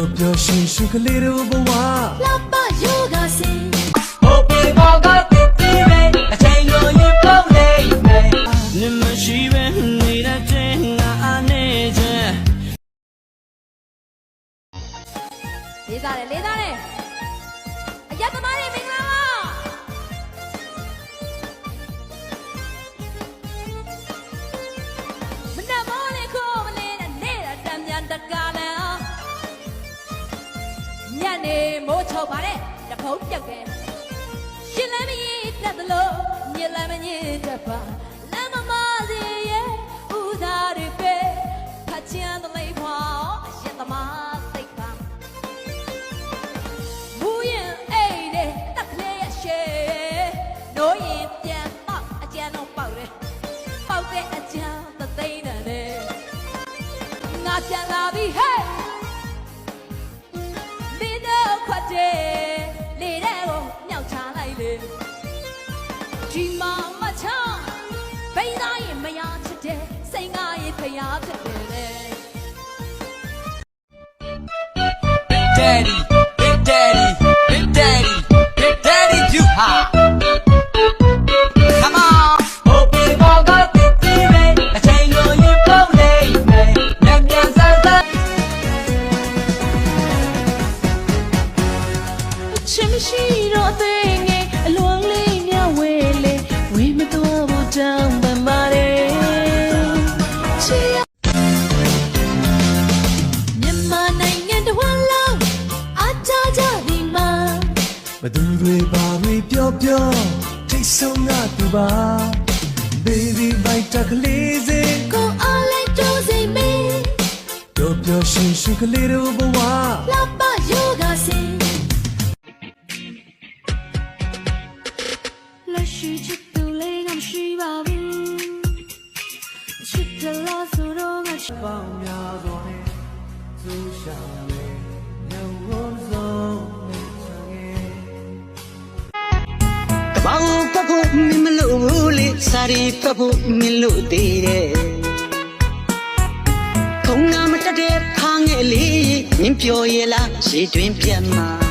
ပျော်ပျော်ရွှင်ရွှင်ကလေးတို့ဘဝလှပယောဂစင်ဟိုပြေပေါ်ကတည်တည်ပဲအချိန်ကိုရင်ပေါက်နေမယ်နင်မရှိပဲနေတဲ့တဲ့ငါအနေချင်းလေးစားတယ်လေးစားတယ်အရက်သမားတွေမင်္ဂ မိုးချုပ်ပါတဲ့တဖုံးပြုတ်တယ်ရှင်လည်းမရင်တတ်သလိုညလည်းမညင်တတ်ပါလမ်းမမစီရဲ့ဦးသားတွေပဲဖတ်ချင်တဲ့လေးဖောင်းအရင်သမားသိပ်ပါဘူးရင်အိတ်နဲ့တက်ကလေးရဲ့ရှေနိုးရင်ပြန်ပေါက်အကြမ်းတော့ပေါက်တယ်ပေါက်တဲ့အကြမ်းသသိန်းနဲ့ငါပြန်လာပြီဟဲ့ တို့ခွတ်တယ်လေတဲ့ကိုမြောက်ချလိုက်လေဒီမှာမချဘိန်းသားရင်မရချစ်တယ်စိတ်ငါရင်ဖျားဖြစ်တယ်လေ Daddy Big Daddy ချင်မရှိတော့အသေးငယ်အလွန်လေးမြဝဲလေဝေးမတော်ဘူးတောင်းပန်ပါတယ်ချစ်ရမြန်မာနိုင်ငံတစ်ဝန်းလုံးအားကြကြဒီမှာဘသူတွေဘာတွေပြောပြောထိတ်ဆုံးကသူပါ baby ဘိုက်တက်ကလေးစေကိုအားလိုက်ကြိုးစိမ့်မေပျော်ပျော်ရွှင်ရွှင်ကလေးတို့ဘဝ ပေါင်းများစွာနဲ့သူရှာလေညဝန်းဆုံးနဲ့ချင်ငယ်ကပောင်ပတ်ဖို့မင်းမလို့ဘူးလေစာရီပတ်ဖို့မင်းလို့သေးတယ်ခုံငါမတက်တဲ့ခါငယ်လေးမင်းပြောရလားရေတွင်ပြတ်မှာ